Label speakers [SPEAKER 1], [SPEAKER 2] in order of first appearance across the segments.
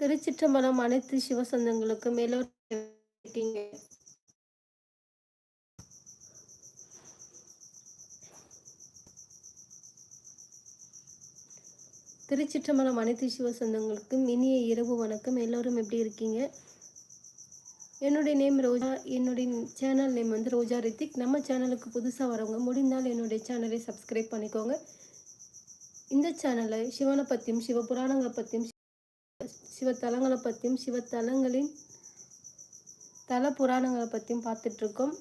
[SPEAKER 1] திருச்சிற்றம்பலம் அனைத்து சிவசந்தங்களுக்கும் இருக்கீங்க. திருச்சிற்றம்பலம் அனைத்து சிவசந்தங்களுக்கும் இனிய இரவு வணக்கம். எல்லோரும் எப்படி இருக்கீங்க? என்னுடைய நேம் ரோஜா. என்னுடைய சேனல் நேம் வந்து ரோஜா ரித்திக். நம்ம சேனலுக்கு புதுசாக வரவங்க முடிந்தால் என்னுடைய சேனலை சப்ஸ்கிரைப் பண்ணிக்கோங்க. இந்த சேனலை சிவனை பற்றியும் சிவபுராணங்களை பற்றியும் சிவத்தலங்களை பற்றியும் சிவத்தலங்களின் தல புராணங்களை பற்றியும் பார்த்துட்ருக்கோம்.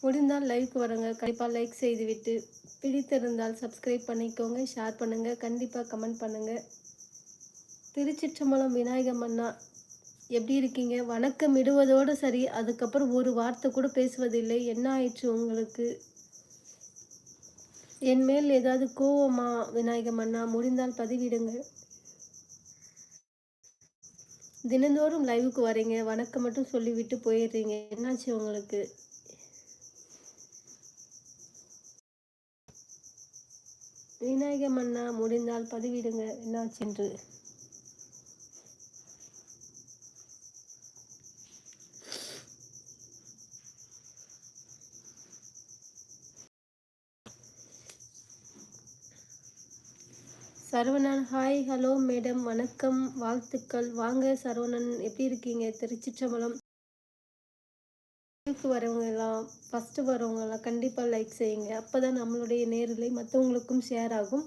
[SPEAKER 1] முடிந்தால் லைக் வரங்க. கண்டிப்பாக லைக் செய்துவிட்டு பிடித்திருந்தால் சப்ஸ்கிரைப் பண்ணிக்கோங்க. ஷேர் பண்ணுங்கள் கண்டிப்பாக கமெண்ட் பண்ணுங்கள் திருச்சிற்றம்பலம் விநாயகம் அண்ணா எப்படி இருக்கீங்க? வணக்கம் இடுவதோடு சரி. அதுக்கப்புறம் ஒரு வார்த்தை கூட பேசுவதில்லை. என்ன ஆயிடுச்சு உங்களுக்கு? என் மேல் ஏதாவது கோவமா விநாயகம் அண்ணா? முடிந்தால் பதிவிடுங்கள். தினந்தோறும் லைவுக்கு வரீங்க. வணக்கம் மட்டும் சொல்லிவிட்டு போயிடுறீங்க. என்னாச்சு உங்களுக்கு? விநாயகம் அண்ணா முடிந்தால் பதிவிடுங்க. என்னாச்சென்று சரவணன் ஹாய் ஹலோ மேடம் வணக்கம் வாழ்த்துக்கள். வாங்க சரவணன் எப்படி இருக்கீங்க? திருச்சிற்றம்பலம். வரவங்க எல்லாம் ஃபஸ்ட்டு வரவங்க எல்லாம் கண்டிப்பாக லைக் செய்யுங்க. அப்போ தான் நம்மளுடைய நேரிலை மற்றவங்களுக்கும் ஷேர் ஆகும்.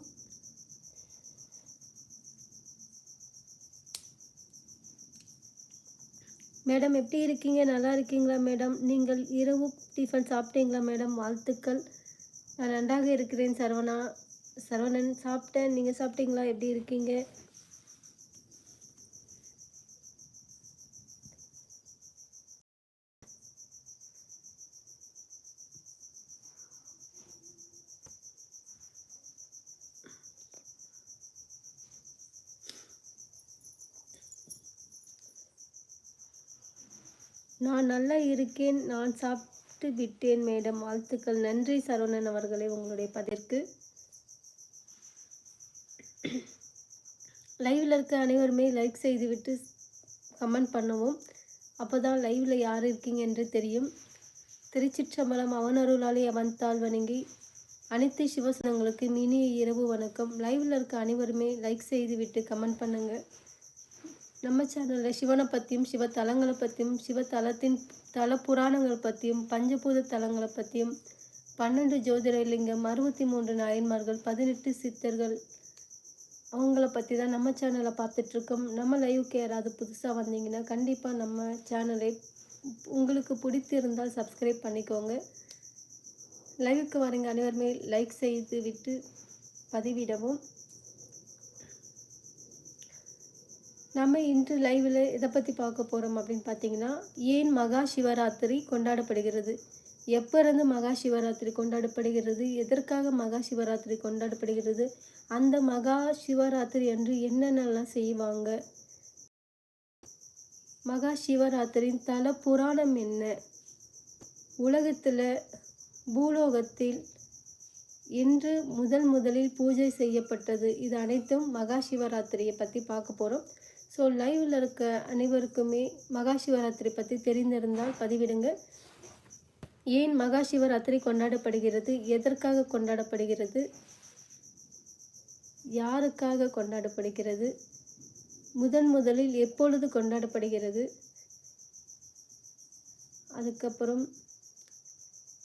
[SPEAKER 1] மேடம் எப்படி இருக்கீங்க? நல்லா இருக்கீங்களா மேடம் நீங்கள் இரவு டிஃபன் சாப்பிட்டீங்களா மேடம் வாழ்த்துக்கள். நான் நன்றாக இருக்கிறேன் சரவணா. சரவணன் சாப்பிட்டேன் நீங்கள் சாப்பிட்டீங்களா? எப்படி இருக்கீங்க? நான் நல்லா இருக்கேன். நான் சாப்பிட்டு விட்டேன் மேடம். வாழ்த்துக்கள். நன்றி சரவணன் அவர்களே உங்களுடைய பதிற்கு. லைவில் இருக்க அனைவருமே லைக் செய்துவிட்டு கமெண்ட் பண்ணவும். அப்போ தான் லைவில் யார் இருக்கீங்க என்று தெரியும். திருச்சிற்றம்பலம் அவனருளாலே அவன்தாள் வணங்கி அனைத்து சிவசனங்களுக்கு இனிய இரவு வணக்கம். லைவில் இருக்க அனைவருமே லைக் செய்துவிட்டு கமெண்ட் பண்ணுங்கள் நம்ம சேனலில் சிவனை பற்றியும் சிவ தலங்களை பற்றியும் சிவ தலத்தின் தல புராணங்களை பற்றியும் பஞ்சபூத தலங்களை பற்றியும் பன்னெண்டு ஜோதிடலிங்கம் அறுபத்தி மூன்று நாயன்மார்கள் பதினெட்டு சித்தர்கள் அவங்கள பற்றி தான் நம்ம சேனலை பார்த்துட்ருக்கோம். நம்ம லைவுக்கு யாராவது புதுசாக வந்தீங்கன்னா கண்டிப்பாக நம்ம சேனலை உங்களுக்கு பிடித்திருந்தால் சப்ஸ்கிரைப் பண்ணிக்கோங்க. லைவுக்கு வரீங்க அனைவருமே. லைக் செய்து விட்டு பதிவிடவும். நம்ம இன்று லைவில் எதை பற்றி பார்க்க போகிறோம் அப்படின்னு பார்த்தீங்கன்னா ஏன் மகா சிவராத்திரி கொண்டாடப்படுகிறது? எப்போருந்து மகா சிவராத்திரி கொண்டாடப்படுகிறது? எதற்காக மகா சிவராத்திரி கொண்டாடப்படுகிறது? அந்த மகா சிவராத்திரி அன்று என்னென்னலாம் செய்வாங்க? மகா சிவராத்திரியின் தல புராணம் என்ன? உலகத்தில் பூலோகத்தில் இன்று முதல் முதலில் பூஜை செய்யப்பட்டது. இது அனைத்தும் மகா சிவராத்திரியை பற்றி பார்க்க போகிறோம் ஸோ லைவில் இருக்க அனைவருக்குமே மகா சிவராத்திரி பற்றி தெரிந்திருந்தால் பதிவிடுங்க ஏன் மகா சிவராத்திரி கொண்டாடப்படுகிறது? எதற்காக கொண்டாடப்படுகிறது? யாருக்காக கொண்டாடப்படுகிறது? முதன் முதலில் எப்பொழுது கொண்டாடப்படுகிறது? அதுக்கப்புறம்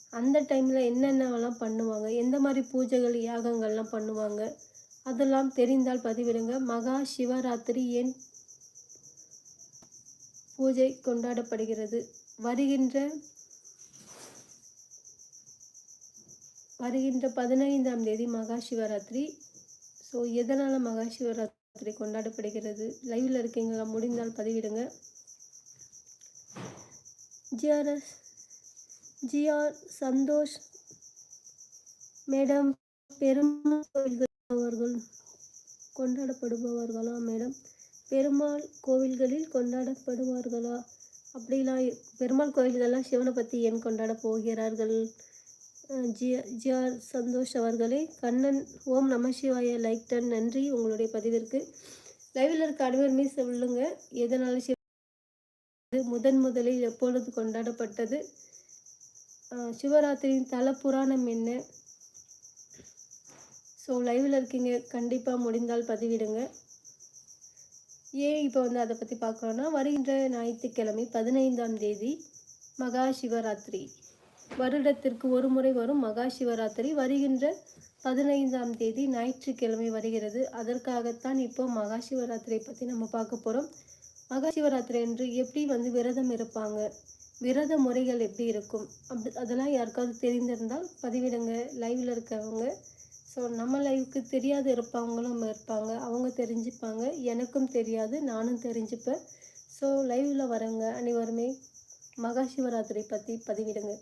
[SPEAKER 1] அந்த டைமில் என்னென்னலாம் பண்ணுவாங்க? எந்த மாதிரி பூஜைகள் யாகங்கள்லாம் பண்ணுவாங்க? அதெல்லாம் தெரிந்தால் பதிவிடுங்க. மகா சிவராத்திரி ஏன் பூஜை கொண்டாடப்படுகிறது? வருகின்ற வருகின்ற பதினைந்தாம் தேதி மகா சிவராத்திரி ஸோ எதனால் மகா சிவராத்திரி கொண்டாடப்படுகிறது லைவில் இருக்கீங்களா? முடிந்தால் பதிவிடுங்க. GRS GR Santhosh madam Perumal கோவில்கள் அவர்கள் கொண்டாடப்படுபவர்களா மேடம்? பெருமாள் கோவில்களில் கொண்டாடப்படுவார்களா? அப்படிலாம் பெருமாள் கோவில்கள்லாம் சிவனை பற்றி ஏன் கொண்டாட போகிறார்கள்? ஜியா ஜிஆர் சந்தோஷ் அவர்களே கண்ணன் ஓம் நம சிவாய லைக் டன் நன்றி உங்களுடைய பதிவிற்கு. லைவில் இருக்க அனைவருமே சொல்லுங்க எதனால சிவ முதன் முதலில் எப்பொழுது கொண்டாடப்பட்டது? சிவராத்திரியின் தல புராணம் என்ன? ஸோ லைவில் இருக்கீங்க கண்டிப்பாக முடிந்தால் பதிவிடுங்க. ஏன் இப்போ வந்து அதை பற்றி பார்க்குறோன்னா வருகின்ற ஞாயிற்றுக்கிழமை பதினைந்தாம் தேதி மகா சிவராத்திரி. வருடத்திற்கு ஒரு முறை வரும் மகா சிவராத்திரி வருகின்ற பதினைந்தாம் தேதி ஞாயிற்றுக்கிழமை வருகிறது. அதற்காகத்தான் இப்போ மகா சிவராத்திரி பற்றி நம்ம பார்க்க போகிறோம் மகா சிவராத்திரி என்று எப்படி வந்து விரதம் இருப்பாங்க? விரத முறைகள் எப்படி இருக்கும்? அப்படி அதெல்லாம் யாருக்காவது தெரிந்திருந்தால் பதிவிடுங்க. லைவில் இருக்கவங்க. ஸோ நம்ம லைவுக்கு தெரியாத இருப்பவங்களும் இருப்பாங்க. அவங்க தெரிஞ்சுப்பாங்க. எனக்கும் தெரியாது. நானும் தெரிஞ்சுப்பேன். ஸோ லைவில் வரவங்க அனைவருமே மகா சிவராத்திரி பற்றி பதிவிடுங்க.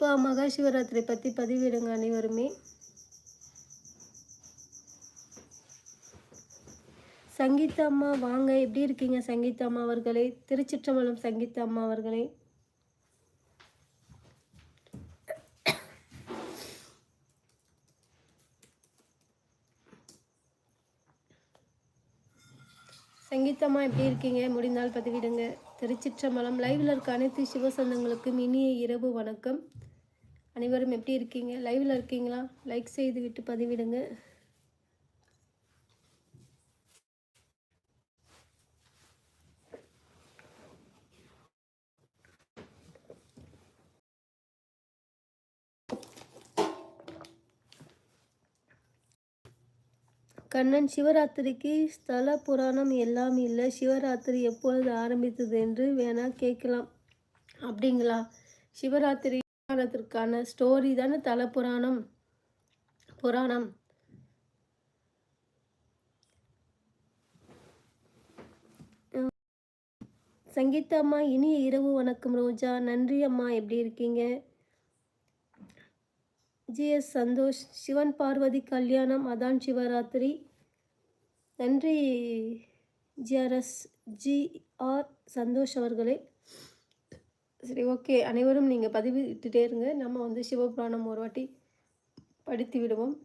[SPEAKER 1] கண்டிப்பாக மகாசிவராத்திரி பற்றி பதிவிடுங்க அனைவருமே. சங்கீதா அம்மா வாங்க. எப்படி இருக்கீங்க சங்கீதா அம்மா அவர்களே? திருச்சிற்றம்பலம் சங்கீதா அம்மா அவர்களே. நிமித்தமாக எப்படி இருக்கீங்க? முடிந்தால் பதிவிடுங்க. திருச்சிற்றம்பலம் லைவில் இருக்க அனைத்து சிவசந்தங்களுக்கும் இனிய இரவு வணக்கம். அனைவரும் எப்படி இருக்கீங்க? லைவில் இருக்கீங்களா? லைக் செய்து விட்டு பதிவிடுங்க. கண்ணன் சிவராத்திரிக்கு ஸ்தல புராணம் எல்லாம் இல்லை. சிவராத்திரி எப்பொழுது ஆரம்பித்தது என்று வேணால் கேட்கலாம். அப்படிங்களா? சிவராத்திரி புராணத்திற்கான ஸ்டோரி தானே தல புராணம்? புராணம். சங்கீதா அம்மா இனிய இரவு வணக்கம் ரோஜா. நன்றி அம்மா. எப்படி இருக்கீங்க? ஜிஎஸ் சந்தோஷ். சிவன் பார்வதி கல்யாணம். அதான் சிவராத்திரி. நன்றி ஜிஆர்எஸ் ஜிஆர் சந்தோஷ் அவர்களே. சரி ஓகே. அனைவரும் நீங்கள் பதிவு இட்டுட்டே இருங்க. நம்ம வந்து சிவபுராணம் ஒரு வாட்டி படித்து விடுவோம்.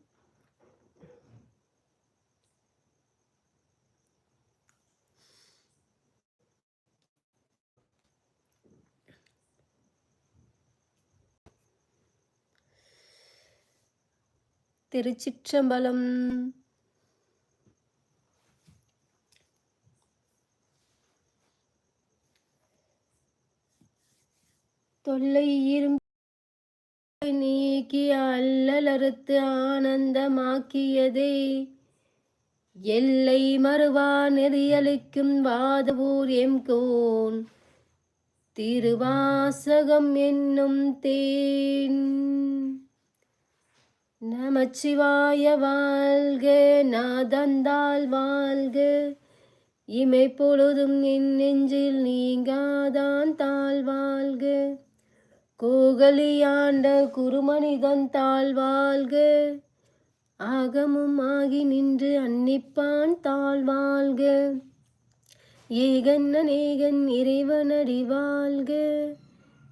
[SPEAKER 1] திருச்சிற்றம்பலம் தொல்லை இரும் நீக்கி அல்லலறுத்து ஆனந்தமாக்கியதே. எல்லை மறுவா நெறியளிக்கும் வாதவூர் எம் கோன் திருவாசகம் என்னும் தேன். நமச்சிவாய வாழ்க நாதந்தால் வாழ்க. இமை பொழுதும் என் நெஞ்சில் நீங்காதான் தாழ் வாழ்க. கோகலியாண்ட குருமனிதன் தாழ்வாழ்க. ஆகமும் ஆகி நின்று அன்னிப்பான் தாழ்வாள்க ஏகன் அநேகன் இறைவனடி வாழ்க.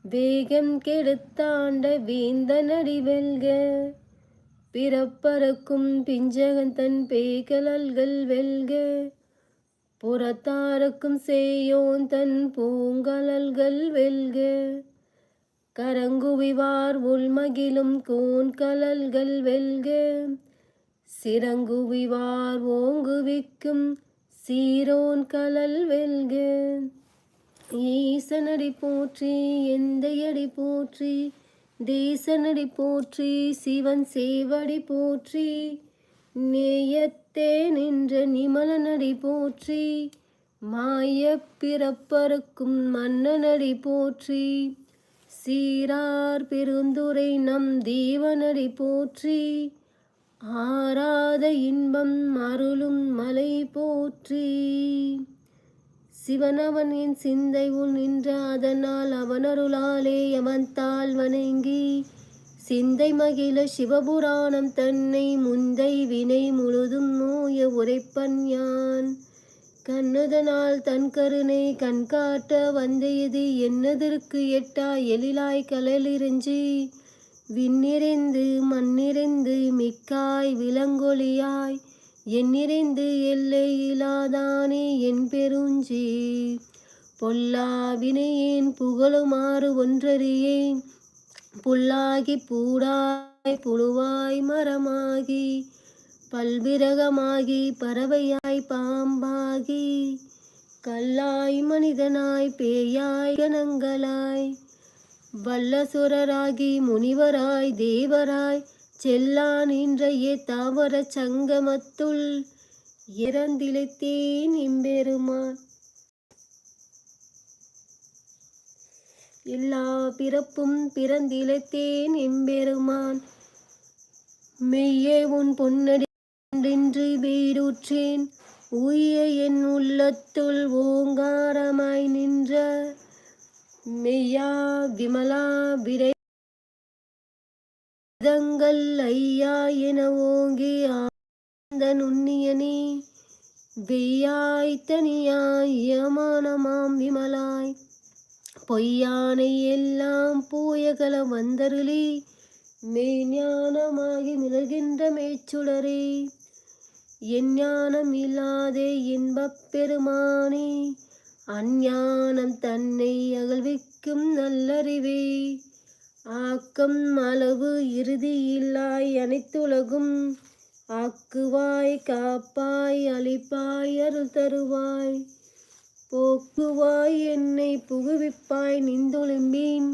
[SPEAKER 1] வேகம் கெடுத்தாண்ட வேந்தனடி வெல்க. பிறப்பறக்கும் பிஞ்சகன் தன் பேகலல்கள் வெல்க. புறத்தாருக்கும் சேயோன் தன் பூங்கலல்கள் வெல்க. கரங்குவிவார் உள்மகிலும் கூன் கலல்கள் வெல்க. சிறங்குவிவார் ஓங்குவிக்கும் சீரோன் கலல் வெல்க. ஈசனடி போற்றி எந்தையடி போற்றி தேசனடி போற்றி சிவன் சேவடி போற்றி நேயத்தே நின்ற நிமலனடி போற்றி மாய பிறப்பறுக்கும் மன்னனடி போற்றி. சீரார் பெருந்துரை நம் தீவனடி போற்றி ஆராத இன்பம் அருளும் மலை போற்றி. சிவனவன் என் சிந்தை உள் நின்ற அதனால் அவனருளாலே எமந்தால் வணங்கி சிந்தை மகிழ சிவபுராணம் தன்னை முந்தை வினை முழுதும் நோய உரைப்பன் யான். கண்ணதனால் தன் கருணை கண்காட்ட வந்தையது என்னதற்கு எட்டா எழிலாய் கலலிருஞ்சி விண்ணிறைந்து மண்ணிறைந்து மிக்காய் விலங்கொலியாய் எண்ணிறைந்து எல்லையிலாதானே என் பெருஞ்சி. பொல்லாவினையேன் புகழுமாறு ஒன்றறியேன். புல்லாகி பூடாய் புழுவாய் மரமாகி. பல்விரகமாகி பறவையாய் பாம்பாகி கல்லாய் மனிதனாய் பேயாய் கணங்களாய் வல்லசுரராகி முனிவராய் தேவராய் செல்லான் இன்றைய தாவர சங்கமத்துள் இறந்திழைத்தேன் இம்பெருமான். எல்லா பிறப்பும் பிறந்திழைத்தேன் எம்பெருமான் மெய்யே உன் பொன்னடி ஒன்றின்றி வீடுற்றேன். உய என் உள்ளத்துள் ஓங்காரமாய் நின்ற மெய்யா விமலா விரை ஐயா என ஓங்கி ஆந்த நுண்ணியனே வெய்யாய் தனியாய் யமானமாம் விமலாய். பொய்யானை எல்லாம் பூயகல வந்தருளி மெய்ஞானமாகி மிளகின்ற மேச்சுடரே. எஞ்ஞானம் இல்லாதே இன்பப் பெருமானே அஞ்ஞானம் தன்னை அகழ்விக்கும் நல்லறிவே. ஆக்கம் அளவு இறுதி இல்லாய் அனைத்துலகும். ஆக்குவாய் காப்பாய் அழிப்பாய் அருள் தருவாய். போக்குவாய் என்னை புகுவிப்பாய் நிந்தொழும்பேன்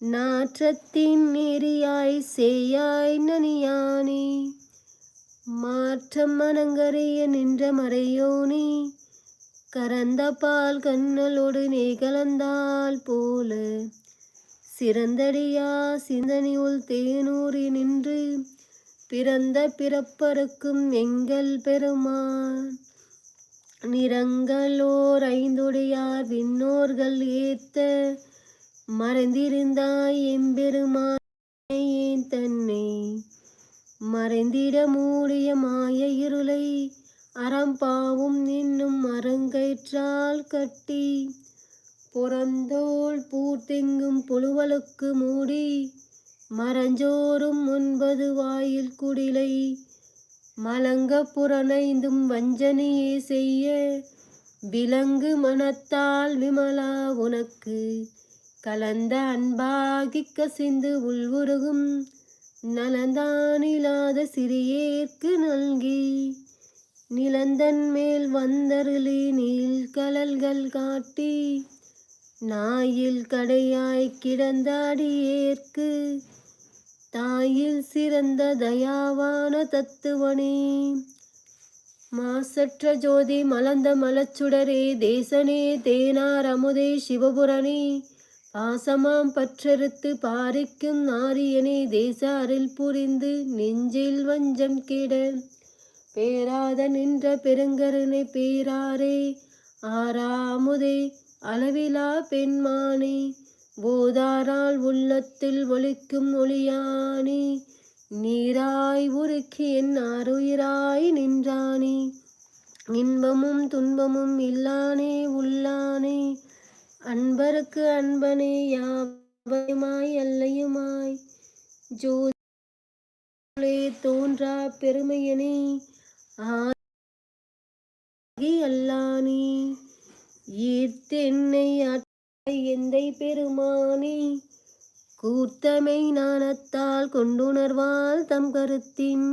[SPEAKER 1] நாற்றத்தின் நெறியாய் செய்யாய் நனியானே. மாற்றம் மனங்கரைய நின்ற மறையோனி கரந்த பால் கண்ணலோடு நே கலந்தால் போல. சிறந்தடியா சிந்தனியுள் தேனூறி நின்று பிறந்த பிறப்பருக்கும் எங்கள் பெருமான். நிறங்களோர் ஐந்துடையார் விண்ணோர்கள் ஏத்த மறைந்திருந்தாய் எம்பெருமான் தன்னை மறைந்திட மூடிய மாய இருளை அறம்பாவும் நின்னும் மரங்கயிற்றால் கட்டி புறந்தோல் பூர்த்திங்கும் புழுவலுக்கு மூடி மரஞ்சோறும் ஒன்பது வாயில் குடிலை மலங்க புறனைந்தும் வஞ்சனையே செய்ய விலங்கு மனத்தால் விமலா உனக்கு கலந்த அன்பாகிக்க கசிந்து உள்வுருகும் நலந்தானில்லாத சிறியேற்கு நல்கி நிலந்தன் மேல் வந்தருளி நீல் கலல்கள் காட்டி நாயில் கடையாய் கிடந்த அடியேற்கு தாயில் சிறந்த தயாவான தத்துவனே. மாசற்ற ஜோதி மலர்ந்த மலச்சுடரே தேசனே தேனார் அமுதே சிவபுரனே ஆசமாம் பற்றறுத்து பாரிக்கும் நாரியனே தேச புரிந்து நெஞ்சில் வஞ்சம் கெட. பேராத நின்ற பெருங்கருணை பேராரே ஆறாமுதே அளவிலா பெண்மானே போதாரால் உள்ளத்தில் ஒழிக்கும் ஒளியானே நீராய் உருக்கி என் அருயிராய் நின்றானே. இன்பமும் துன்பமும் இல்லானே உள்ளானே அன்பருக்கு அன்பனே யாவையுமாய் அல்லையுமாய் ஜோதிலே தோன்றா பெருமையனே ஆகி அல்லானே. ஈர்த்தென்னை எந்தை பெருமானே கூர்த்தமை நாணத்தால் கொண்டுணர்வால் தம் கருத்தின்.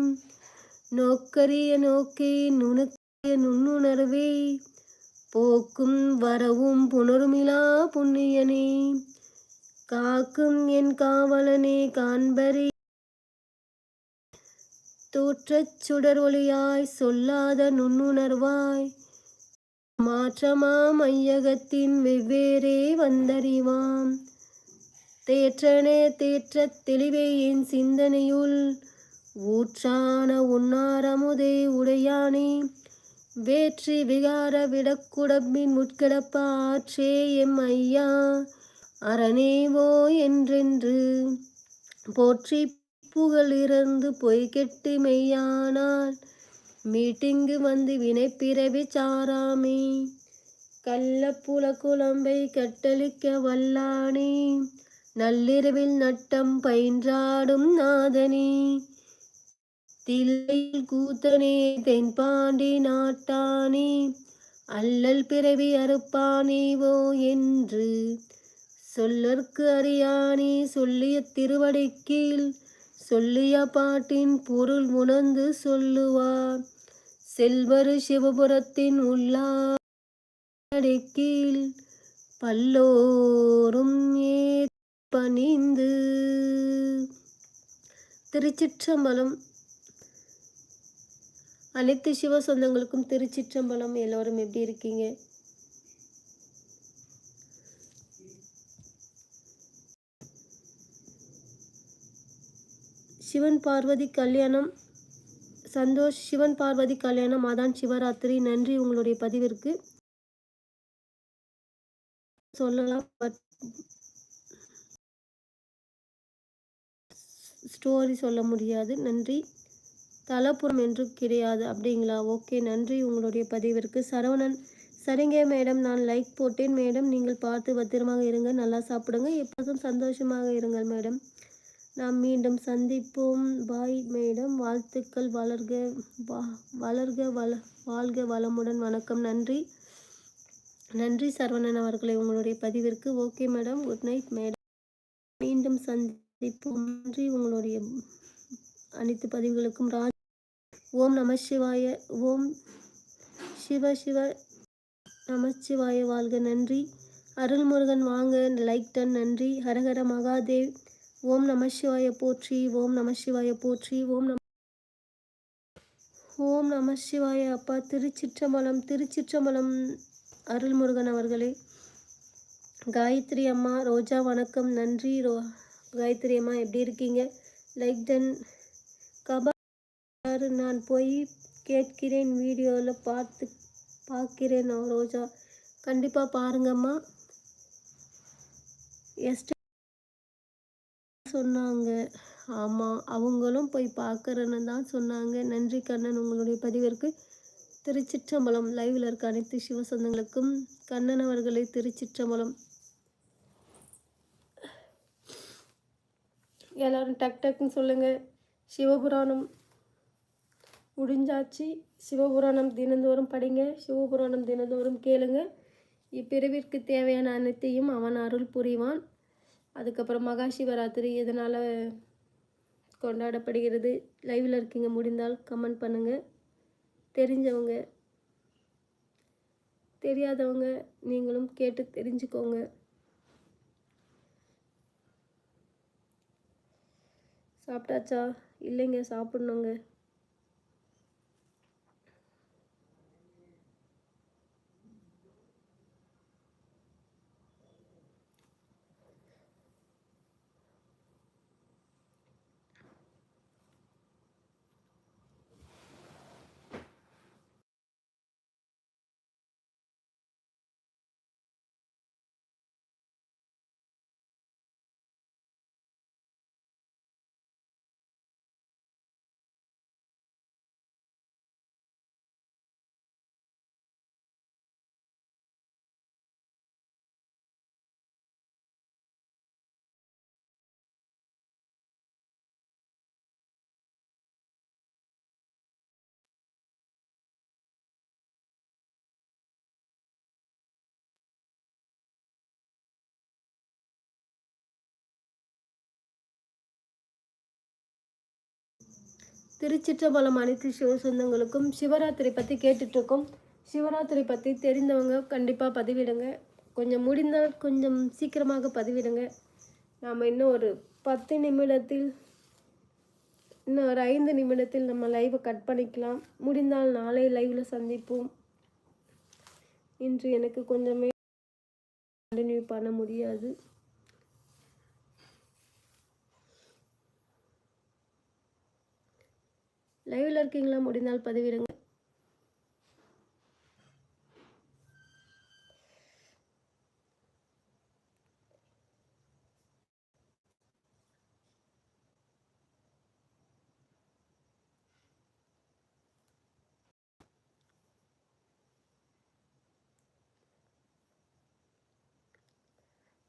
[SPEAKER 1] நோக்கரிய நோக்கே நுணுக்கிய நுண்ணுணர்வே. போக்கும் வரவும் புணருமிலா புண்ணியனே. காக்கும் என் காவலனே காண்பரே. தோற்றச் சுடர் ஒளியாய் சொல்லாத நுண்ணுணர்வாய். மாற்றமாம் ஐயகத்தின் வெவ்வேறே வந்தறிவாம். தேற்றனே தேற்றத் தெளிவே என் சிந்தனையுள். ஊற்றான உன்னாரமுதே உடையானே. வேற்றி விகார விடக்குடம்பின் முட்கிடப்ப ஆற்றே எம் ஐயா அரணேவோ என்றென்று. போற்றி புகழிறந்து பொய் கெட்டு மெய்யானால் மீட்டிங்கு வந்து வினைப்பிறவி சாராமே. கள்ளப்புல குழம்பை கட்டளிக்க வல்லானே நள்ளிரவில் நட்டம் பயின்றாடும் நாதனே. தில்லையில் கூத்தனே தென்பாண்டி நாட்டானே அல்லல் பிறவி அறுப்பானேவோ என்று சொல்லற்கு அறியானே சொல்லிய திருவடிக்கீழ் சொல்லிய பாட்டின் பொருள் உணர்ந்து சொல்லுவார். செல்வரு சிவபுரத்தின் உள்ளாடிக்கீழ் பல்லோரும் ஏ பணிந்து திருச்சிற்றம்பலம் அனைத்து சிவ சொந்தங்களுக்கும் திருச்சிற்றம்பலம் எல்லோரும் எப்படி இருக்கீங்க? சிவன் பார்வதி கல்யாணம் சந்தோஷ் சிவன் பார்வதி கல்யாணம் அதான் சிவராத்திரி. நன்றி உங்களுடைய பதிவிற்கு. சொல்லலாம் பட் ஸ்டோரி சொல்ல முடியாது. நன்றி. தலப்புறம் என்று கிடையாது. அப்படிங்களா? ஓகே நன்றி உங்களுடைய பதிவிற்கு. சரவணன் சரிங்க மேடம் நான் லைக் போட்டேன் மேடம். நீங்கள் பார்த்து பத்திரமாக இருங்க நல்லா சாப்பிடுங்க. எப்போதும் சந்தோஷமாக இருங்கள் மேடம். நாம் மீண்டும் சந்திப்போம். Bye madam. வாழ்த்துக்கள். வளர்க வளர்க வள வாழ்க வளமுடன். வணக்கம் நன்றி. நன்றி சரவணன் அவர்களை உங்களுடைய பதிவிற்கு. Okay madam. Good night madam. மீண்டும் சந்திப்போம். நன்றி உங்களுடைய அனைத்து பதிவுகளுக்கும். ராஜ் ஓம் நம சிவாய ஓம் சிவ சிவ நமச்சிவாய வாழ்க நன்றி. அருள்முருகன் வாங்க லைக் டன் நன்றி. ஹரஹர மகாதேவ். ஓம் நம சிவாய போற்றி ஓம் நம சிவாய போற்றி ஓம் நம ஓம் நம சிவாய அப்பா. திருச்சிற்றம்பலம் திருச்சிற்றம்பலம். அருள்முருகன் அவர்களே காயத்ரி அம்மா ரோஜா வணக்கம் நன்றி. ரோ காயத்ரி அம்மா எப்படி இருக்கீங்க? லைக் டன் கபா நான் போய் கேட்கிறேன் வீடியோவில் பார்த்து பார்க்கிறேன் ரோஜா. கண்டிப்பாக பாருங்கம்மா. எஸ்ட் சொன்னாங்க. ஆமாம் அவங்களும் போய் பார்க்குறேன்னு தான் சொன்னாங்க. நன்றி கண்ணன் உங்களுடைய பதிவிற்கு திருச்சிற்றம்பலம் லைவில் இருக்க அனைத்து சிவசந்தங்களுக்கும் கண்ணன் அவர்களை திருச்சிற்றம்பலம். எல்லோரும் டக் டக்குன்னு சொல்லுங்கள் சிவபுராணம் முடிஞ்சாச்சு. சிவபுராணம் தினந்தோறும் படிங்க. சிவபுராணம் தினந்தோறும் கேளுங்க. இப்பிரிவிற்கு தேவையான அனைத்தையும் அவன் அருள் புரிவான். அதுக்கப்புறம் மகா சிவராத்திரி எதனால் கொண்டாடப்படுகிறது? லைவில் இருக்கீங்க முடிந்தால் கமெண்ட் பண்ணுங்கள் தெரிஞ்சவங்க தெரியாதவங்க நீங்களும் கேட்டு தெரிஞ்சுக்கோங்க. சாப்பிட்டாச்சா? இல்லைங்க சாப்பிட்ணுங்க. திருச்சிற்றம்பலம் அனைத்து சிவ சொந்தங்களுக்கும் சிவராத்திரி பற்றி கேட்டுட்ருக்கோம். சிவராத்திரி பற்றி தெரிந்தவங்க கண்டிப்பாக பதிவிடுங்க. கொஞ்சம் முடிந்தால் கொஞ்சம் சீக்கிரமாக பதிவிடுங்க. நாம் இன்னும் ஒரு பத்து நிமிடத்தில் இன்னும் ஒரு ஐந்து நிமிடத்தில் நம்ம லைவை கட் பண்ணிக்கலாம். முடிந்தால் நாளை லைவில் சந்திப்போம். இன்று எனக்கு கொஞ்சமே கண்டினியூ பண்ண முடியாது. லைவில் இருக்கீங்களா? முடிந்தால் பதிவிடுங்க.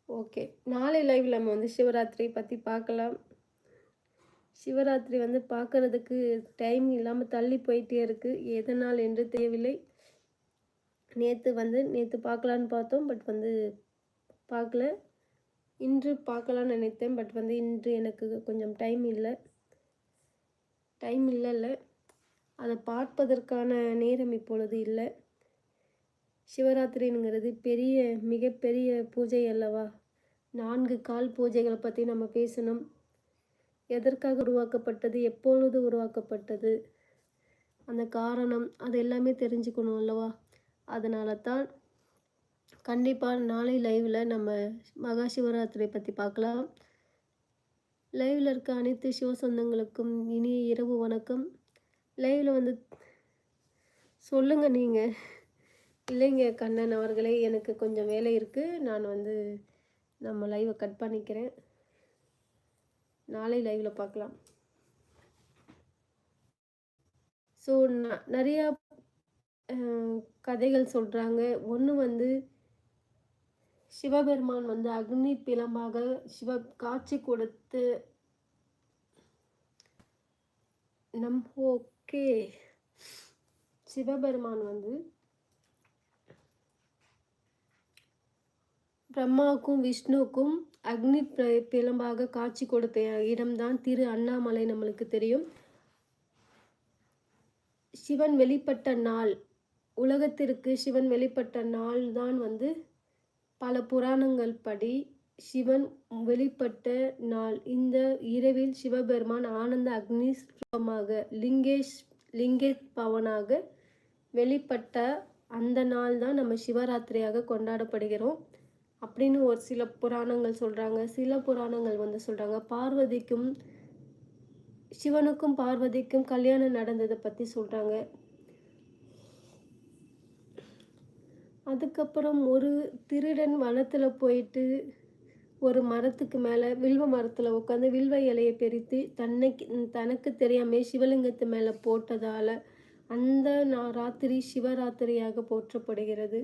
[SPEAKER 1] ஓகே நாளை லைவ் நம்ம வந்து சிவராத்திரி பற்றி பார்க்கலாம். சிவராத்திரி வந்து பார்க்கறதுக்கு டைம் இல்லாமல் தள்ளி போயிட்டே இருக்குது எதனால் என்று தெரியவில்லை. நேற்று வந்து நேற்று பார்க்கலான்னு பார்த்தோம் பட் வந்து பார்க்கல இன்று பார்க்கலான்னு நினைத்தேன் பட் வந்து இன்று எனக்கு கொஞ்சம் டைம் இல்லை. டைம் இல்லைல்ல. அதை பார்ப்பதற்கான நேரம் இப்பொழுது இல்லை. சிவராத்திரிங்கிறது பெரிய மிகப்பெரிய பூஜை அல்லவா? நான்கு கால் பூஜைகளை பற்றி நம்ம பேசணும். எதற்காக உருவாக்கப்பட்டது எப்பொழுது உருவாக்கப்பட்டது அந்த காரணம் அது எல்லாமே தெரிஞ்சுக்கணும் அல்லவா? அதனால தான் கண்டிப்பாக நாளை லைவில் நம்ம மகா சிவராத்திரி பற்றி பார்க்கலாம் லைவில் இருக்க அனைத்து சிவ சொந்தங்களுக்கும் இனிய இரவு வணக்கம். லைவில் வந்து சொல்லுங்கள் நீங்கள் இல்லைங்க கண்ணன் அவர்களே எனக்கு கொஞ்சம் வேலை இருக்குது நான் வந்து நம்ம லைவை கட் பண்ணிக்கிறேன். நாளை லைவில் பார்க்கலாம். ஸோ நிறையா கதைகள் சொல்கிறாங்க ஒன்று வந்து சிவபெருமான் வந்து அக்னி பிளம்பாக சிவ காட்சி கொடுத்து நம் ஓகே. சிவபெருமான் வந்து பிரம்மாவுக்கும் விஷ்ணுவுக்கும் அக்னி பிளம்பாக காட்சி கொடுத்த இடம்தான் திரு அண்ணாமலை நம்மளுக்கு தெரியும். சிவன் வெளிப்பட்ட நாள். உலகத்திற்கு சிவன் வெளிப்பட்ட நாள் தான் வந்து பல புராணங்கள் படி சிவன் வெளிப்பட்ட நாள். இந்த இரவில் சிவபெருமான் ஆனந்த அக்னி ஸ்ரூபமாக லிங்கேஷ் லிங்கேஷ் பவனாக வெளிப்பட்ட அந்த நாள் தான் நம்ம சிவராத்திரியாக கொண்டாடப்படுகிறோம். அப்படின்னு ஒரு சில புராணங்கள் சொல்கிறாங்க சில புராணங்கள் வந்து சொல்கிறாங்க பார்வதிக்கும் சிவனுக்கும் பார்வதிக்கும் கல்யாணம் நடந்ததை பற்றி சொல்கிறாங்க அதுக்கப்புறம் ஒரு திருடன் வனத்தில் போயிட்டு ஒரு மரத்துக்கு மேலே வில்வ மரத்தில் உட்காந்து வில்வ இலையை பெருத்தி தன்னைக்கு தனக்கு தெரியாமல் சிவலிங்கத்து மேலே போட்டதால் அந்த நான் ராத்திரி சிவராத்திரியாக போற்றப்படுகிறது.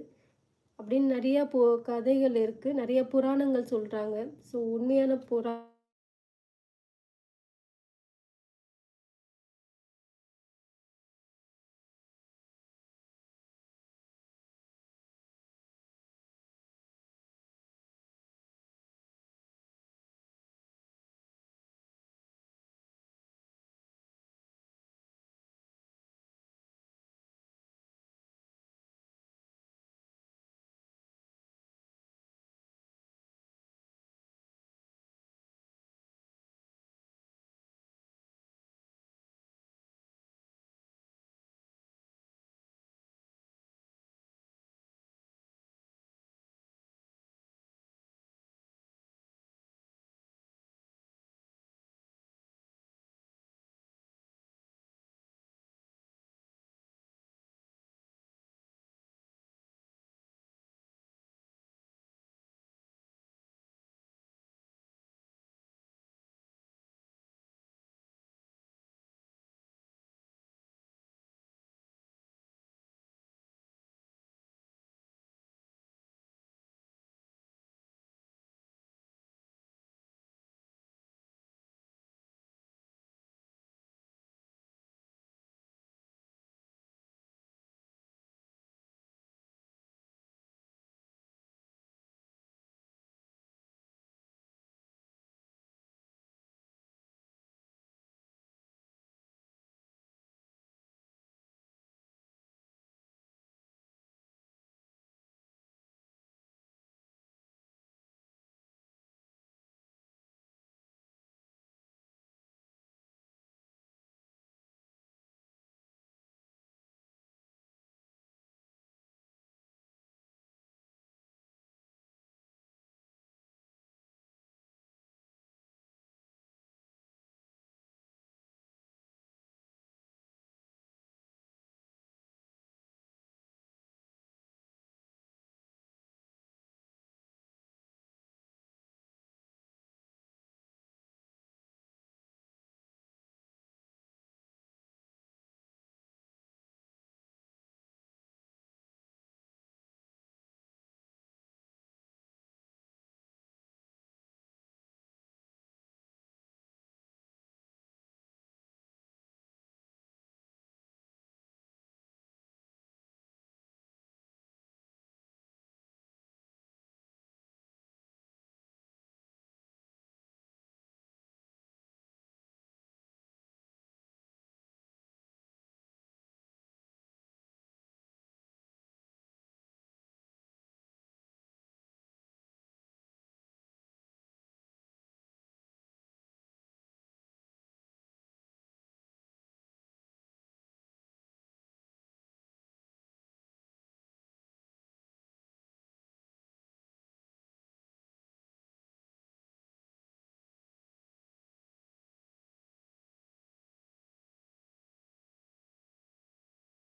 [SPEAKER 1] அப்படின்னு நிறையா போ கதைகள் இருக்குது நிறைய புராணங்கள் சொல்கிறாங்க ஸோ உண்மையான புரா